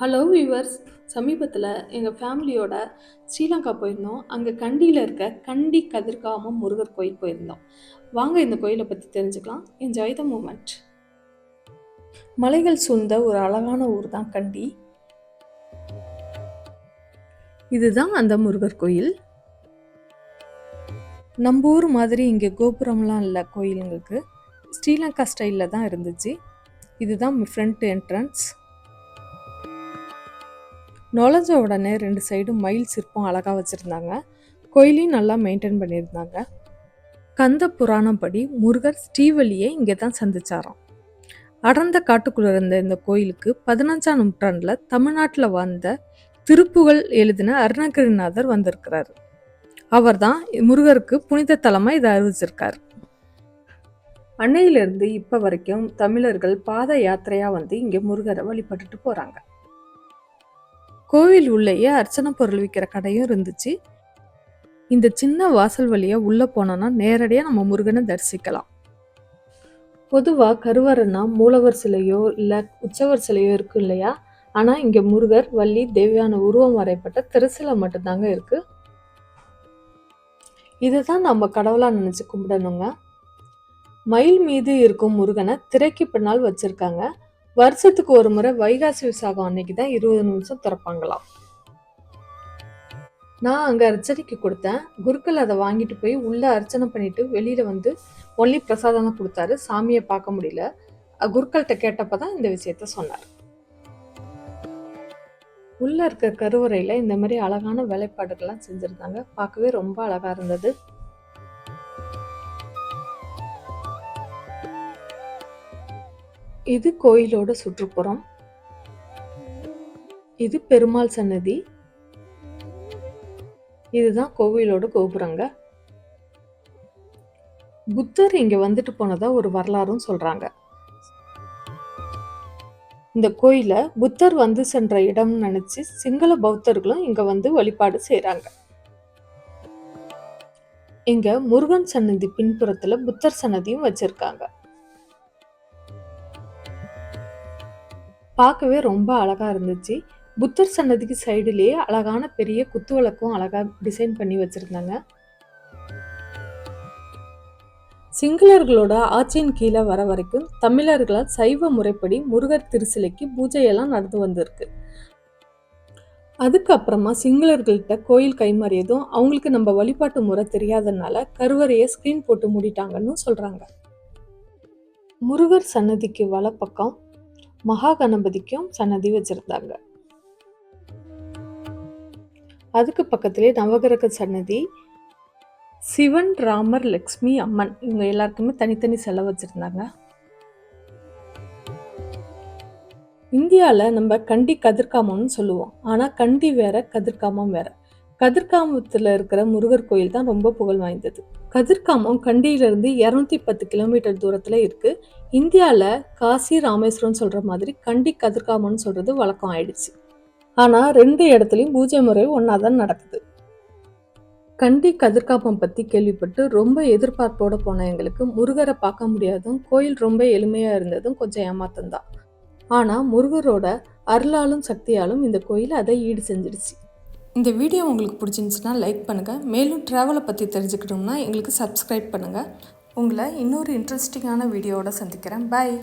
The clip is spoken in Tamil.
ஹலோ வியூவர்ஸ் சமீபத்தில் எங்கள் ஃபேமிலியோட ஸ்ரீலங்கா போயிருந்தோம். அங்கே கண்டியில் இருக்க கண்டி கதிர்காமம் முருகர் கோயில் போயிருந்தோம். வாங்க இந்த கோயிலை பற்றி தெரிஞ்சுக்கலாம். என்ஜாய் த மூமெண்ட் மலைகள் சூழ்ந்த ஒரு அழகான ஊர் தான் கண்டி. இதுதான் அந்த முருகர் கோயில். நம்ம ஊர் மாதிரி இங்கே கோபுரம்லாம் இல்லை கோயிலுங்களுக்கு. ஸ்ரீலங்கா ஸ்டைலில் தான் இருந்துச்சு. இதுதான் ஃப்ரண்ட் என்ட்ரன்ஸ் நுழைஞ்ச உடனே ரெண்டு சைடும் மயில் சிற்பம் அழகாக வச்சுருந்தாங்க. கோயிலையும் நல்லா மெயின்டைன் பண்ணியிருந்தாங்க. கந்த புராணம் படி முருகர் ஸ்ரீவலியை இங்கே தான் சந்திச்சாராம். அடர்ந்த காட்டுக்குள்ள இருந்த இந்த கோயிலுக்கு பதினஞ்சாம் நூற்றாண்டில் தமிழ்நாட்டில் வந்த திருப்புகள் எழுதின அருணகிரிநாதர் வந்திருக்கிறார். அவர் தான் முருகருக்கு புனித தலமாக இதை அறிவிச்சிருக்கார். அன்னையிலிருந்து இப்போ வரைக்கும் தமிழர்கள் பாத யாத்திரையாக வந்து இங்கே முருகரை வழிபட்டுட்டு போகிறாங்க கோவில் உள்ளேயே அர்ச்சனை பொருள் விற்கிற கடையும் இருந்துச்சு. இந்த சின்ன வாசல் வழியாக உள்ளே போனோன்னா நேரடியாக நம்ம முருகனை தரிசிக்கலாம். பொதுவாக கருவறைனா மூலவர் சிலையோ இல்லை உற்சவர் சிலையோ இருக்கும் இல்லையா? ஆனால் இங்கே முருகர் வள்ளி தேவியான உருவம் வரைப்பட்ட திருசிலை மட்டும்தாங்க இருக்குது இதை தான் நம்ம கடவுளாக நினச்சி கும்பிடணுங்க. மயில் மீது இருக்கும் முருகனை திரைக்கு பின்னால் வச்சுருக்காங்க. வருஷத்துக்கு ஒரு முறை வைகாசி விசாகம் அன்னைக்கு தான் இருபது நிமிஷம் திறப்பாங்களாம். நான் அங்கே அர்ச்சனைக்கு கொடுத்தேன். குருக்கள் அதை வாங்கிட்டு போய் உள்ளே அர்ச்சனை பண்ணிட்டு வெளியில் வந்து ஒன்லி பிரசாதம் தான் கொடுத்தாரு. சாமியை பார்க்க முடியல. குருக்கள்கிட்ட கேட்டப்ப தான் இந்த விஷயத்த சொன்னார். உள்ளே இருக்க கருவறையில் இந்த மாதிரி அழகான வேலைப்பாடுகள்லாம் செஞ்சுருந்தாங்க. பார்க்கவே ரொம்ப அழகாக இருந்தது. இது கோயிலோட சுற்றுப்புறம். இது பெருமாள் சன்னதி. இதுதான் கோவிலோட கோபுரங்க. புத்தர் இங்க வந்துட்டு போனதா ஒரு வரலாறும் சொல்றாங்க. இந்த கோயில புத்தர் வந்து சென்ற இடம் நினைச்சு சிங்கள பௌத்தர்களும் இங்க வந்து வழிபாடு செய்யறாங்க இங்க முருகன் சன்னதி பின்புறத்துல புத்தர் சன்னதியும் வச்சிருக்காங்க. பார்க்கவே ரொம்ப அழகாக இருந்துச்சு. புத்தர் சன்னதிக்கு சைடுலேயே அழகான பெரிய குத்து விளக்கும் அழகாக டிசைன் பண்ணி வச்சுருந்தாங்க. சிங்களர்களோட ஆட்சியின் கீழே வர வரைக்கும் தமிழர்களால் சைவ முறைப்படி முருகர் திருச்சிலைக்கு பூஜையெல்லாம் நடந்து வந்திருக்கு. அதுக்கப்புறமா சிங்களர்கள்ட்ட கோயில் கைமாறியதும் அவங்களுக்கு நம்ம வழிபாட்டு முறை தெரியாதனால கருவறையை ஸ்க்ரீன் போட்டு மூடிட்டாங்கன்னு சொல்கிறாங்க முருகர் சன்னதிக்கு வலப்பக்கம் மகா கணபதிக்கும் சன்னதி வச்சிருந்தாங்க. அதுக்கு பக்கத்திலே நவகிரக சன்னதி சிவன் ராமர் லக்ஷ்மி அம்மன் இவங்க எல்லாருக்குமே தனித்தனி செலவு வச்சுருந்தாங்க. இந்தியாவில் நம்ம கண்டி கதிர்காமம்னு சொல்லுவோம். ஆனால் கண்டி வேற கதிர்காமம் வேற. கதிர்காமத்தில் இருக்கிற முருகர் கோயில் தான் ரொம்ப புகழ் வாய்ந்தது. கதிர்காமம் கண்டியிலிருந்து இரநூத்தி பத்து கிலோமீட்டர் தூரத்தில் இருக்குது இந்தியாவில் காசி ராமேஸ்வரம் சொல்கிற மாதிரி கண்டி கதிர்காமம்னு சொல்கிறது வழக்கம் ஆயிடுச்சு. ஆனால் ரெண்டு இடத்துலையும் பூஜை முறை ஒன்றா தான் நடக்குது. கண்டி கதிர்காமம் பற்றி கேள்விப்பட்டு ரொம்ப எதிர்பார்ப்போடு போன எங்களுக்கு முருகரை பார்க்க முடியாதும் கோயில் ரொம்ப எளிமையாக இருந்ததும் கொஞ்சம் ஏமாத்தந்தான் ஆனால் முருகரோட அருளாலும் சக்தியாலும் இந்த கோயில் அதை ஈடு செஞ்சிடுச்சு. இந்த வீடியோ உங்களுக்கு பிடிச்சிருந்துச்சுன்னா லைக் பண்ணுங்கள் மேலும் ட்ராவலை பற்றி தெரிஞ்சுக்கிட்டோம்னா எங்களுக்கு சப்ஸ்கிரைப் பண்ணுங்கள் உங்களை இன்னொரு இன்ட்ரெஸ்டிங்கான வீடியோவோட சந்திக்கிறேன். பாய்